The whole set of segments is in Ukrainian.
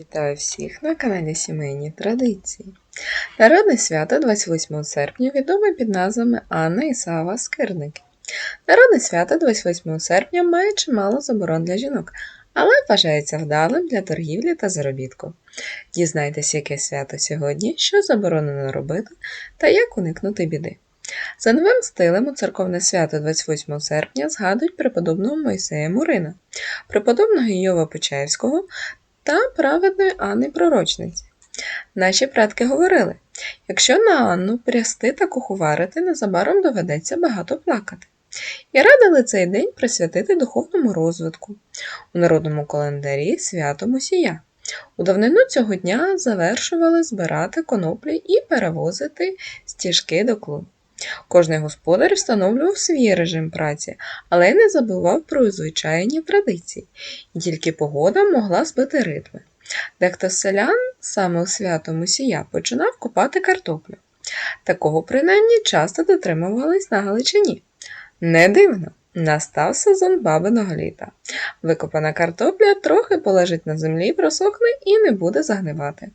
Вітаю всіх на каналі Сімейні Традиції. Народне свято 28 серпня відоме під назвами Анна і Сава Скирники. Народне свято 28 серпня має чимало заборон для жінок, але вважається вдалим для торгівлі та заробітку. Дізнайтесь, яке свято сьогодні, що заборонено робити та як уникнути біди. За новим стилем у церковне свято 28 серпня згадують преподобного Мойсея Мурина, преподобного Йова Почаївського та праведної Анни Пророчниці. Наші предки говорили: якщо на Анну прясти та куховарити, незабаром доведеться багато плакати. І радили цей день присвятити духовному розвитку. У народному календарі свято Мусія. У давнину цього дня завершували збирати коноплі і перевозити стіжки до клун. Кожний господар встановлював свій режим праці, але не забував про звичайні традиції, і тільки погода могла збити ритми. Дехто з селян саме у свято Мусія починав копати картоплю. Такого принаймні часто дотримувались на Галичині. Не дивно, настав сезон бабиного літа. Викопана картопля трохи полежить на землі, просохне і не буде загнивати.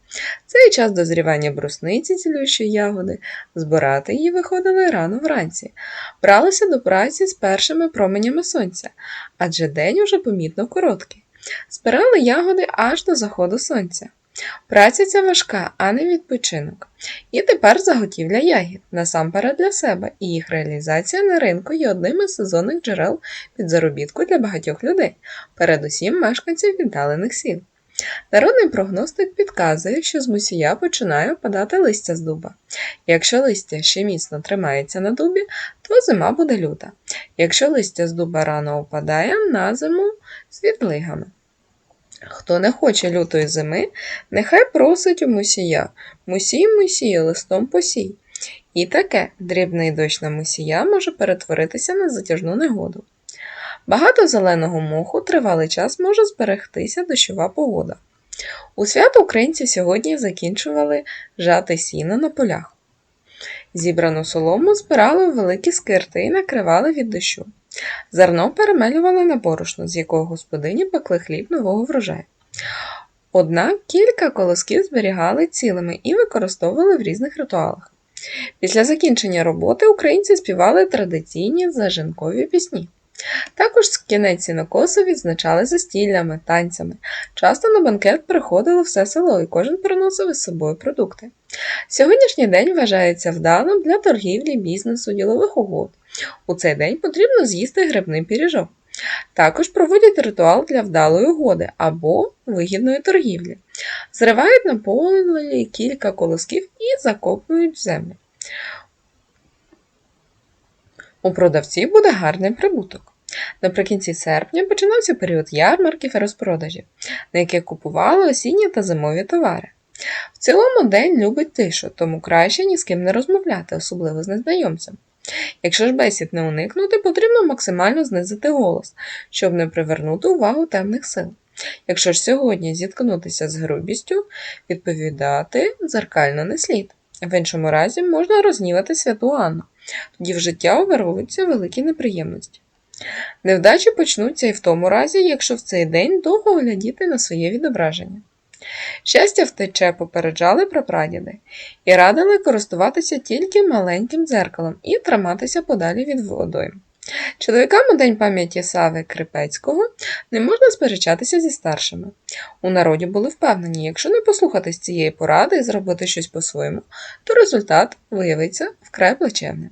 Цей час дозрівання брусниці цілющої ягоди, збирати її виходили рано вранці, бралися до праці з першими променями сонця, адже день уже помітно короткий. Збирали ягоди аж до заходу сонця. Праця ця важка, а не відпочинок. І тепер заготівля ягід, насамперед для себе, і їх реалізація на ринку є одним із сезонних джерел під заробітку для багатьох людей, передусім мешканців віддалених сіл. Народний прогностик підказує, що з мусія починає опадати листя з дуба. Якщо листя ще міцно тримається на дубі, то зима буде люта. Якщо листя з дуба рано опадає, на зиму з відлигами. Хто не хоче лютої зими, нехай просить у мусія. Мусій, мусій, листом посій. І таке дрібний дощ на мусія може перетворитися на затяжну негоду. Багато зеленого моху тривалий час може зберегтися дощова погода. У свято українці сьогодні закінчували жати сіно на полях. Зібрану солому збирали у великі скирти і накривали від дощу. Зерно перемелювали на борошно, з якого господині пекли хліб нового врожаю. Однак кілька колосків зберігали цілими і використовували в різних ритуалах. Після закінчення роботи українці співали традиційні зажинкові пісні. Також кінець сінокосу відзначали застіллями, танцями. Часто на банкет приходило все село, і кожен приносив із собою продукти. Сьогоднішній день вважається вдалим для торгівлі, бізнесу, ділових угод. У цей день потрібно з'їсти грибний піріжок. Також проводять ритуал для вдалої угоди або вигідної торгівлі. Зривають на полі кілька колосків і закопують в землю. У продавців буде гарний прибуток. Наприкінці серпня починався період ярмарків і розпродажів, на яких купували осінні та зимові товари. В цілому день любить тишу, тому краще ні з ким не розмовляти, особливо з незнайомцем. Якщо ж бесід не уникнути, потрібно максимально знизити голос, щоб не привернути увагу темних сил. Якщо ж сьогодні зіткнутися з грубістю, відповідати дзеркально не слід. В іншому разі можна рознівати святу Анну, тоді в життя увірвуються великі неприємності. Невдачі почнуться і в тому разі, якщо в цей день довго глядіти на своє відображення. Щастя втече попереджали прапрадіди і радили користуватися тільки маленьким дзеркалом і триматися подалі від водойм. Чоловікам у День пам'яті Сави Крипецького не можна сперечатися зі старшими. У народі були впевнені, якщо не послухатись цієї поради і зробити щось по-своєму, то результат виявиться вкрай плачевним.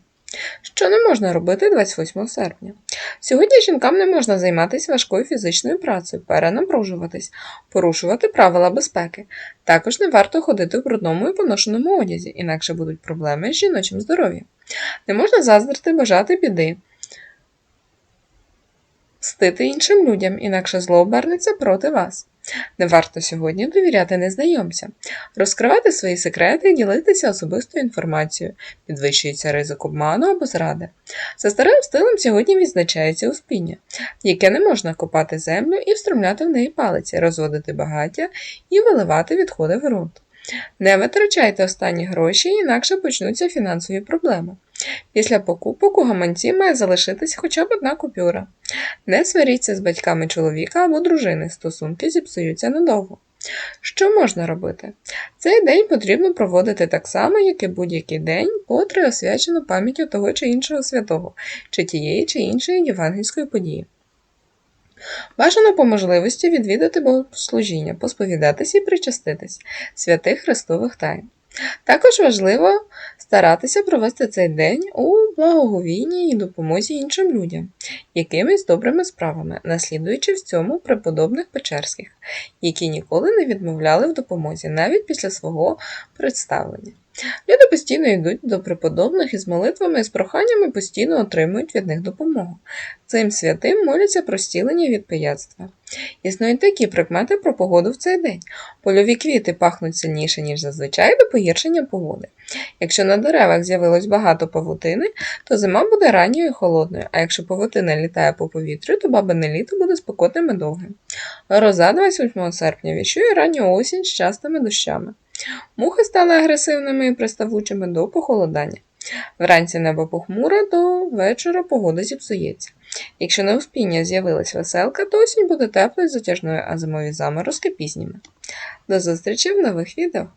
Що не можна робити 28 серпня? Сьогодні жінкам не можна займатися важкою фізичною працею, перенапружуватись, порушувати правила безпеки. Також не варто ходити в брудному і поношеному одязі, інакше будуть проблеми з жіночим здоров'ям. Не можна заздрити, бажати біди, стити іншим людям, інакше зло обернеться проти вас. Не варто сьогодні довіряти незнайомцям, розкривати свої секрети і ділитися особистою інформацією, підвищується ризик обману або зради. За старим стилем сьогодні відзначається успіння, яке не можна копати землю і встромляти в неї палиці, розводити багаття і виливати відходи в ґрунт. Не витрачайте останні гроші, інакше почнуться фінансові проблеми. Після покупок у гаманці має залишитись хоча б одна купюра. Не сваріться з батьками чоловіка або дружини, стосунки зіпсуються надовго. Що можна робити? Цей день потрібно проводити так само, як і будь-який день, котрий освячено пам'яттю того чи іншого святого, чи тієї чи іншої євангельської події. Бажано по можливості відвідати богослужіння, посповідатися і причаститись святих Христових тайн. Також важливо старатися провести цей день у благоговінні і допомозі іншим людям, якимись добрими справами, наслідуючи в цьому преподобних Печерських, які ніколи не відмовляли в допомозі навіть після свого представлення. Люди постійно йдуть до преподобних із молитвами і з проханнями постійно отримують від них допомогу. Цим святим моляться про стілення від пияцтва. Існують такі прикмети про погоду в цей день. Польові квіти пахнуть сильніше, ніж зазвичай до погіршення погоди. Якщо на деревах з'явилось багато павутини, то зима буде ранньою і холодною, а якщо павутина літає по повітрю, то бабине літо буде спекотним і довгим. Гроза 28 серпня віщує ранню осінь з частими дощами. Мухи стали агресивними і приставучими до похолодання. Вранці небо похмуре, до вечора погода зіпсується. Якщо на успіння з'явилась веселка, то осінь буде теплою затяжною, а зимові заморозки пізніми. До зустрічі в нових відео!